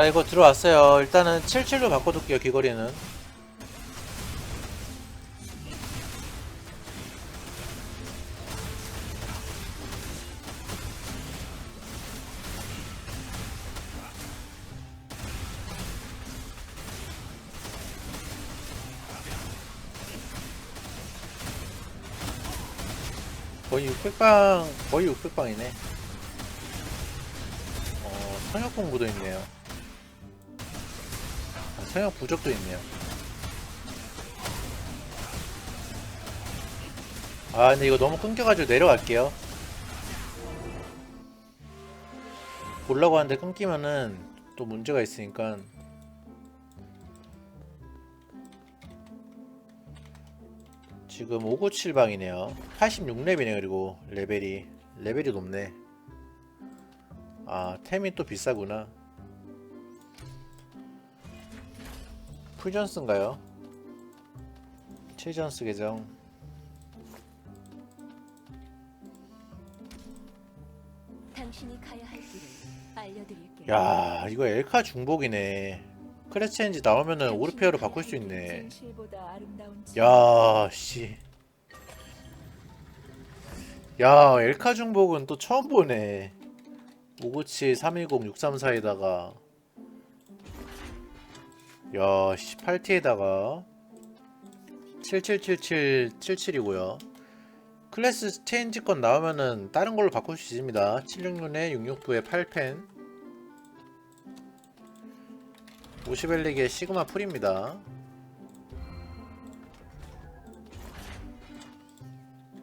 자 이거 들어왔어요. 일단은 77로 바꿔둘게요 귀걸이는. 거의 600방 거의 600방이네. 어 성역 공부도 있네요 아, 성역 부적도 있네요. 아 근데 이거 너무 끊겨가지고 내려갈게요. 보려고 하는데 끊기면은 또 문제가 있으니까. 지금 597방이네요. 86렙이네 그리고 레벨이. 레벨이 높네. 아 템이 또 비싸구나 풀전스인가요? 최전스 계정 당신이 가야 할 길을 알려드릴게요. 야 이거 엘카 중복이네 크레체인지 나오면은 오르페어로 바꿀 수 있네 진실보다 아름다운 야, 씨. 야, 엘카 중복은 또 처음 보네. 597 310 634에다가 야, 18T에다가 7777 77이고요. 클래스 체인지 건 나오면은 다른 걸로 바꿀 수 있습니다. 766에 669에 8펜 50엘릭의 시그마 풀입니다.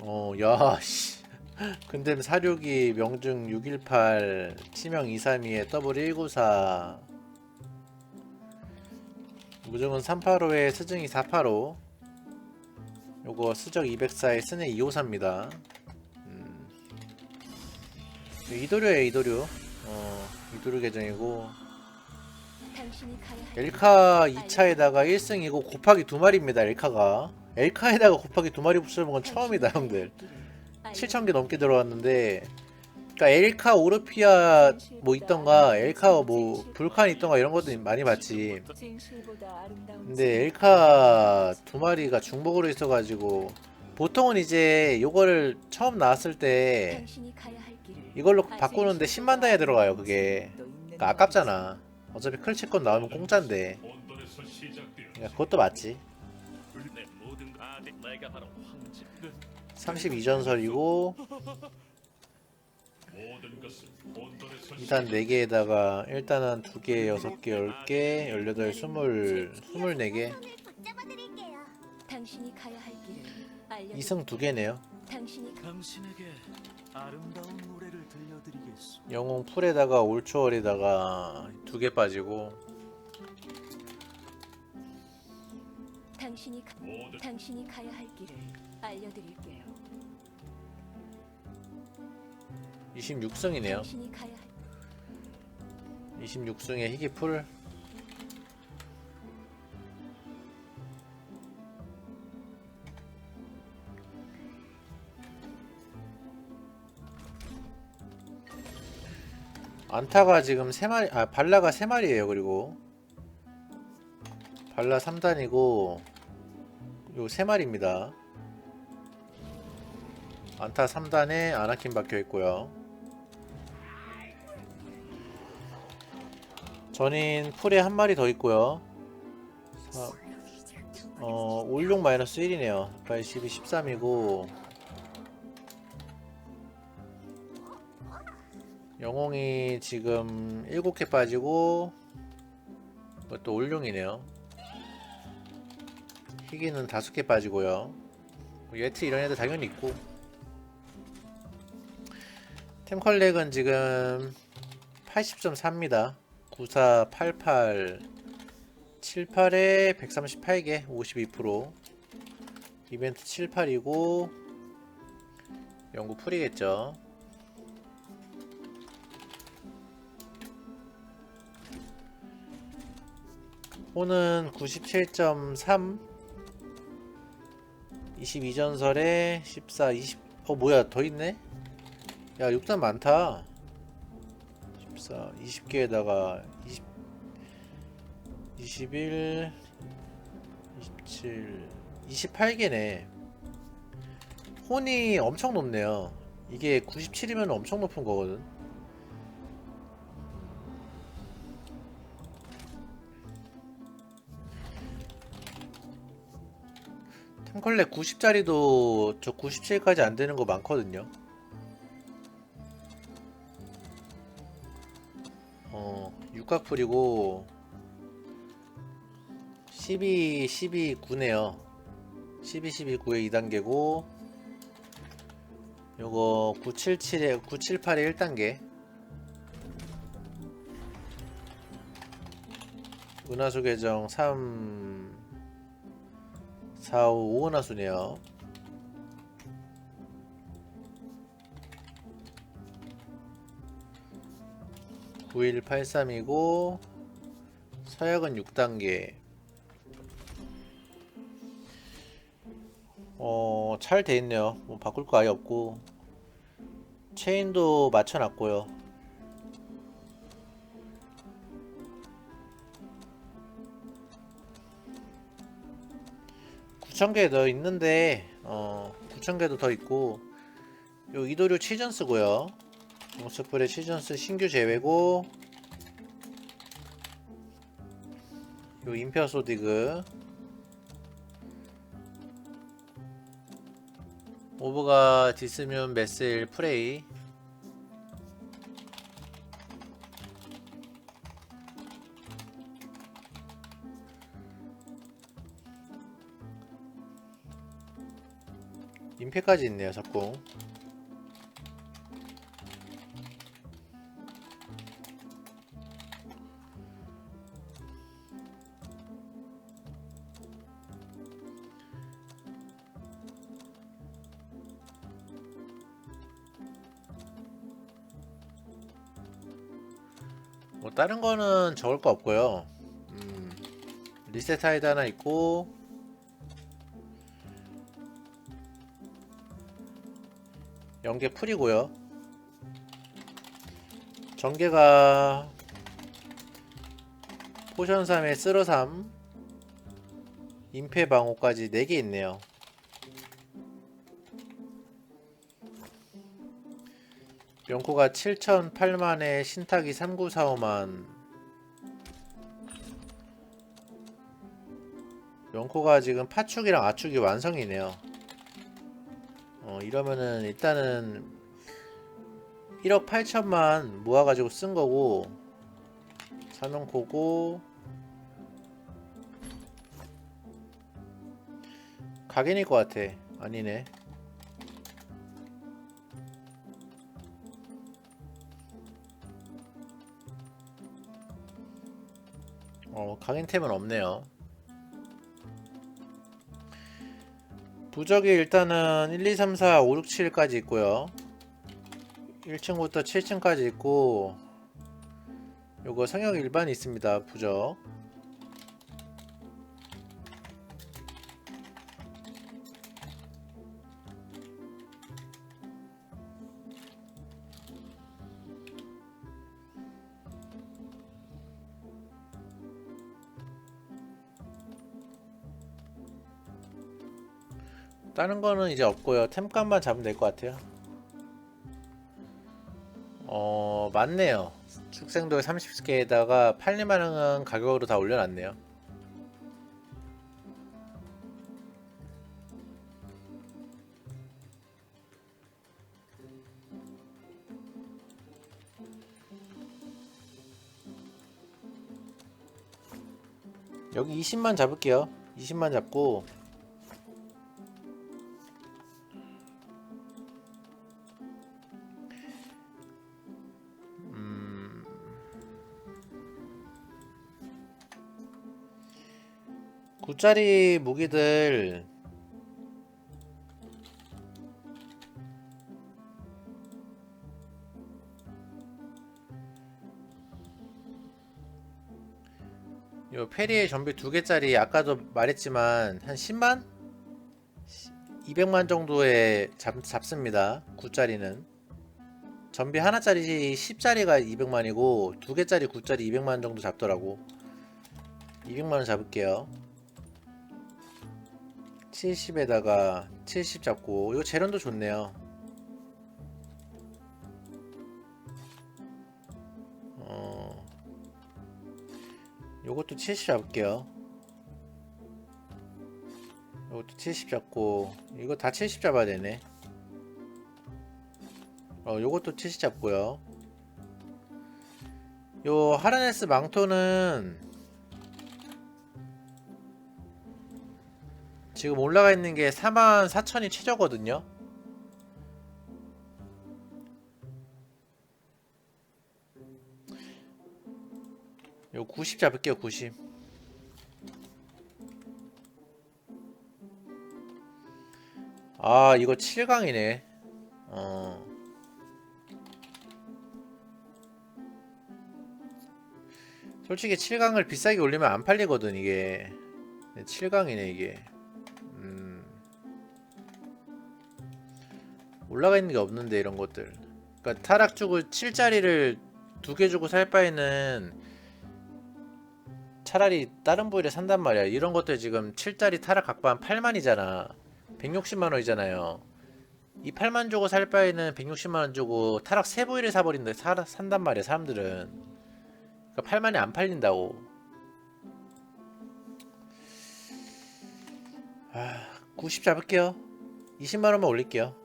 어, 야, 씨. 근데 사륙이 명중 618, 치명 232에 더블 194, 무정은 385에 스증이 485, 요거 스적 204에 스네 254입니다. 음. 이도류에 이도류. 어, 이도류 계정이고, 엘카 2차에다가 1승이고 곱하기 두 마리입니다, 엘카가. 엘카에다가 곱하기 두 마리 붙여본 건 처음이다, 형들. 7,000개 넘게 들어왔는데 그러니까 엘카 오르피아 뭐 있던가 엘카 뭐 불칸 있던가 이런 것도 많이 봤지. 근데 엘카 두 마리가 중복으로 있어가지고 보통은 이제 요거를 처음 나왔을 때 이걸로 바꾸는데 10만 단에 들어가요 그게. 그러니까 아깝잖아. 어차피 클치권 나오면 공짜인데. 그러니까 그것도 맞지. 내 모든 아들 내가 바로 황제 32전설이고 2단 4개에다가 일단은 2개, 6개, 10개, 18, 20, 24개 당신이 가야 할 길을 알려 2승 2개네요 당신이 가- 당신에게 아름다운 노래를 들려드리겠소. 영웅 풀에다가 올초월에다가 2개 빠지고 당신이 가- 당신이 가야 할 길을 알려드릴게요. 26승이네요. 당신이 가야 할 26승에 희귀 풀. 안타가 지금 3마리 아 발라가 3마리에요 그리고. 발라 3단이고 요 3마리입니다. 안타 3단에 아나킨 박혀 있고요 전인 풀에 한 마리 더 있고요. 사, 어, 올용 마이너스 1이네요. 82, 13이고 영웅이 지금 7개 빠지고 또 올용이네요. 희귀는 5개 빠지고요. 예트 이런 애들 당연히 있고 템컬렉은 지금 80.4입니다. 9488 78에 138개 52% 이벤트 78이고 연구 풀이겠죠. 호는 97.3 22전설에 14 20 어 뭐야 더 있네? 야 6단 많다 14 20개에다가 20 21 27 28개네. 혼이 엄청 높네요. 이게 97이면 엄청 높은 거거든. 템컬렉 90짜리도 저 97까지 안 되는 거 많거든요 육각풀이고 12, 12, 9네요. 12, 12, 9의 2단계고 요거 977에 978의 1단계. 은하수 계정 3 4, 5, 5은하수네요. (9183이고) 서약은 6단계 어, 잘 돼 있네요. 뭐 바꿀 거 아예 없고 체인도 맞춰놨고요. (9,000개) 더 있는데 어 (9,000개도) 더 있고 요 이도류 치전스고요 롱스프레 치전스 신규 제외고 요 임페어 소디그 오버가 디스뮴 메셀 프레이 임페까지 있네요 석궁 뭐 다른 거는 적을 거 없고요. 음, 리셋 하이드 하나 있고 연계 풀이고요. 전개가 포션 3에 쓰러 3 임페 방어까지 4개 있네요. 연코가 7,008만에 신탁이 3945만. 연코가 지금 파축이랑 아축이 완성이네요. 어 이러면은 일단은 1억 8천만 모아가지고 쓴 거고 사명코고 각인일 것 같아. 아니네 어, 강인템은 없네요. 부적이 일단은 1, 2, 3, 4, 5, 6, 7까지 있고요. 1층부터 7층까지 있고 요거 성형 일반이 있습니다. 부적. 다른 거는 이제 없고요. 템값만 잡으면 될 것 같아요. 어, 맞네요. 축생도 30개에다가 팔리만한 가격으로 다 올려놨네요. 여기 20만 잡을게요. 20만 잡고 굿짜리 무기들 요 페리의 전비 두 개짜리 아까도 말했지만 한 10만? 200만 정도에 잡, 잡습니다. 9짜리는. 전비 하나짜리 10짜리가 200만이고 두 개짜리 9짜리 200만 정도 잡더라고. 200만원 잡을게요 70에다가 70 잡고 이거 재련도 좋네요. 어 요것도 70 잡을게요. 요것도 70 잡고 이거 다 70 잡아야 되네. 어 요것도 70 잡고요. 요 하라네스 망토는 지금 올라가 있는 게 44,000이 최저거든요. 요 90 잡을게요, 90. 아, 이거 7강이네. 어. 솔직히 7강을 비싸게 올리면 안 팔리거든, 이게. 7강이네, 이게. 올라가 있는 게 없는데 이런 것들. 그러니까 타락 주고 7짜리를 두 개 주고 살 바에는 차라리 다른 부위를 산단 말이야. 이런 것들 지금 7짜리 타락 각반 8만이잖아. 160만 원이잖아요. 이 8만 주고 살 바에는 160만 원 주고 타락 세 부위를 사버린다 사, 산단 말이야 사람들은. 그러니까 8만이 안 팔린다고. 아, 90 잡을게요. 20만 원만 올릴게요.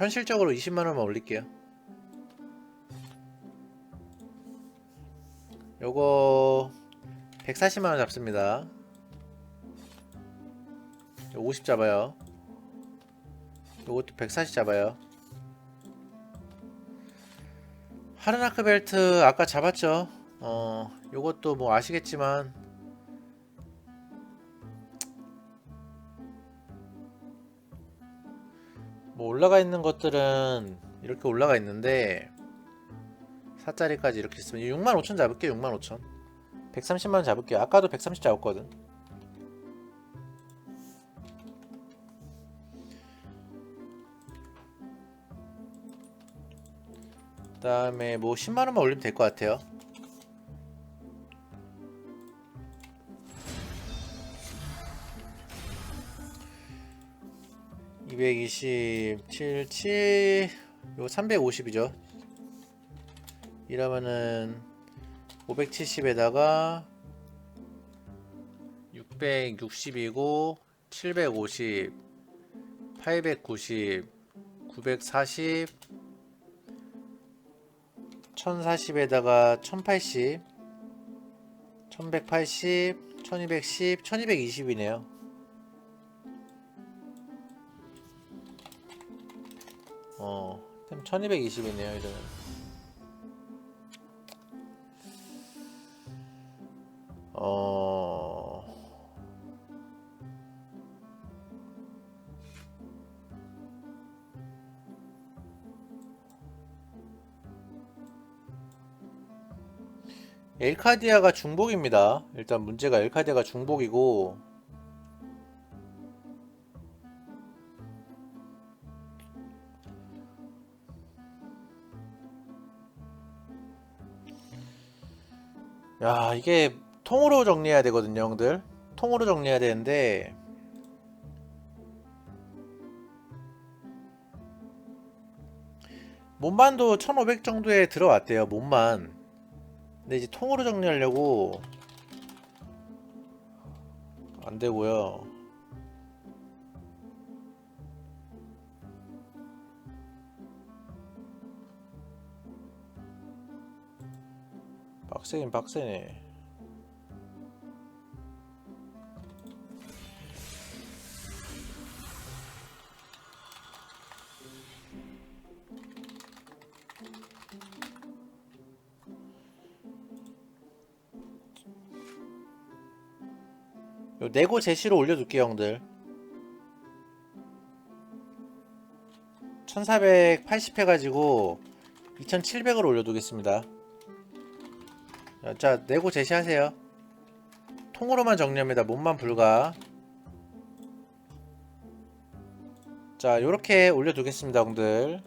현실적으로 20만 원만 올릴게요. 요거 140만 원 잡습니다. 50 잡아요. 요것도 140 잡아요. 하르나크 벨트 아까 잡았죠. 어, 요것도 뭐 아시겠지만 뭐 올라가 있는 것들은 이렇게 올라가 있는데 4짜리까지 이렇게 있으면 65,000 잡을게요 65,000 130만원 잡을게요. 아까도 130 잡았거든. 그 다음에 뭐 10만원만 올리면 될 것 같아요 227, 7, 요 350이죠. 이러면은 570에다가 660이고 750, 890, 940, 1040에다가 1080, 1180, 1210, 1220이네요. 어, 1220이네요, 이거는. 어. 엘카디아가 중복입니다. 일단 문제가 엘카디아가 중복이고 야 이게 통으로 정리해야 되거든요 형들. 통으로 정리해야 되는데. 몸만도 1500 정도에 들어왔대요 몸만. 근데 이제 통으로 정리하려고 안 되고요 빡세긴 빡세네. 요 네고 제시로 올려둘게요 형들. 1480 해가지고 2700으로 올려두겠습니다 자 내고 제시하세요. 통으로만 정리합니다. 몸만 불가. 자 요렇게 올려두겠습니다 형들.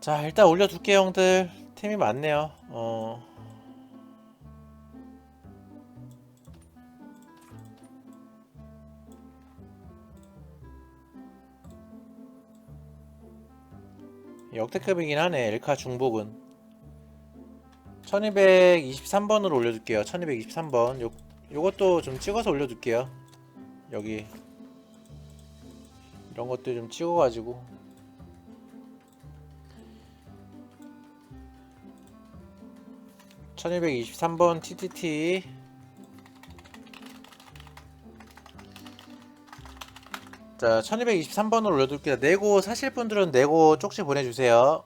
자 일단 올려둘게요 형들. 팀이 많네요. 어. 역대급이긴 하네. 엘카 중복은. 1223번으로 올려둘게요. 1223번. 요, 요것도 좀 찍어서 올려둘게요. 여기. 이런 것들 좀 찍어가지고. (1223번) TTT 자 1223번으로 올려둘게요. 네고 사실 분들은 네고 쪽지 보내주세요